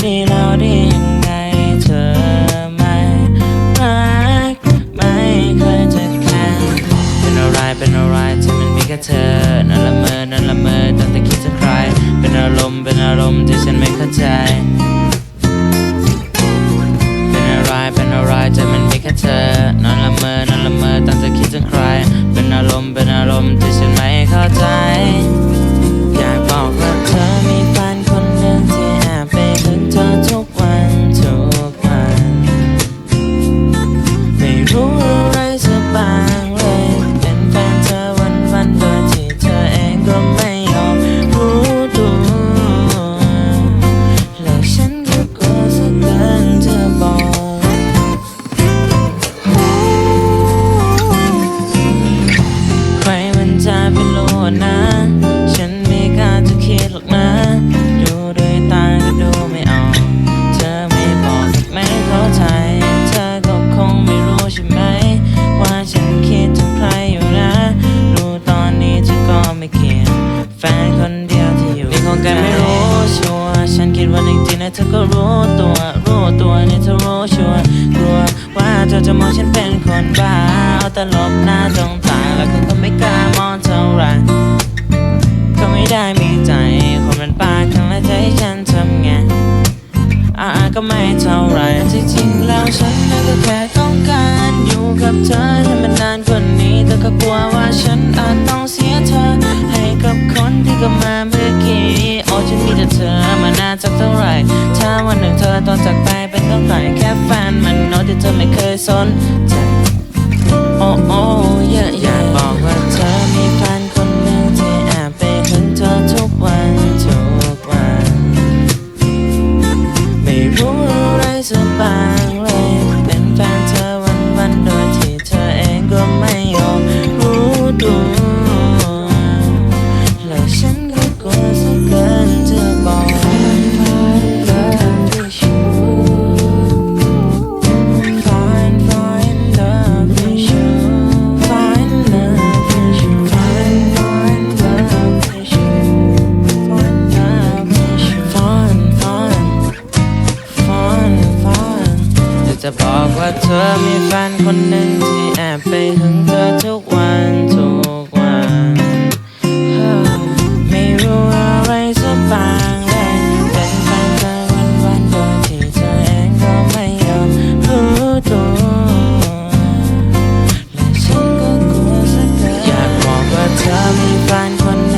ที่เราได้ยังไงเธอไม่รักไม่เคยจะแค่เป็นอะไรเป็นอะไรที่มันมีแค่เธอนั่นละเมอนั่นละเมอตั้งแต่คิดจะใคร เป็นอารมณ์เป็นอารมณ์ที่ฉันไม่เข้าใจ เป็นอะไรเป็นอะไรใจมันมีแค่เธอนอนละเมอนอนละเมอตั้งแต่คิดจะใคร เป็นอารมณ์เป็นอารมณ์ที่ฉันไม่เข้าใจ เธอก็รู้ตัวรู้ตัวนี่เธอรู้ชัวร์กลัวว่าเธอจะมองฉันเป็นคนบ้าเอาแต่ลบหน้าตรงตาแล้วก็ไม่กล้ามองเท่าไหรก็ไม่ได้มีใจคนมันปากข้งและใจฉันทำไงอ่าก็ไม่เท่าไรที่จริงแล้วฉันก็แค่ต้องการอยู่กับเธอให้มันนานกว่านี้แต่ก็กลัวว่า ตอนจากไปเป็นต้องหลายแค่แฟนมันน้อยที่เธอไม่เคยสนใจโอ้โอ้อยาอยากบอกว่าเธอมีแฟนคนหนึ่งที่แอบไปหึงเธอทุกวันทุกวัน ไม่รู้อะไรสักบาย จะบอกว่าเธอมีแฟนคนหนึ่งที่แอบไปหึงเธอทุกวันทุกวัน ไม่รู้อะไรสักบางได้เป็นแฟนเธอวันวันโดยที่เธอเองก็ไม่ยอมรู้ตัวและฉันก็กลัวสักเกิอยากบอกว่าเธอมีแฟนคนหนึ่ง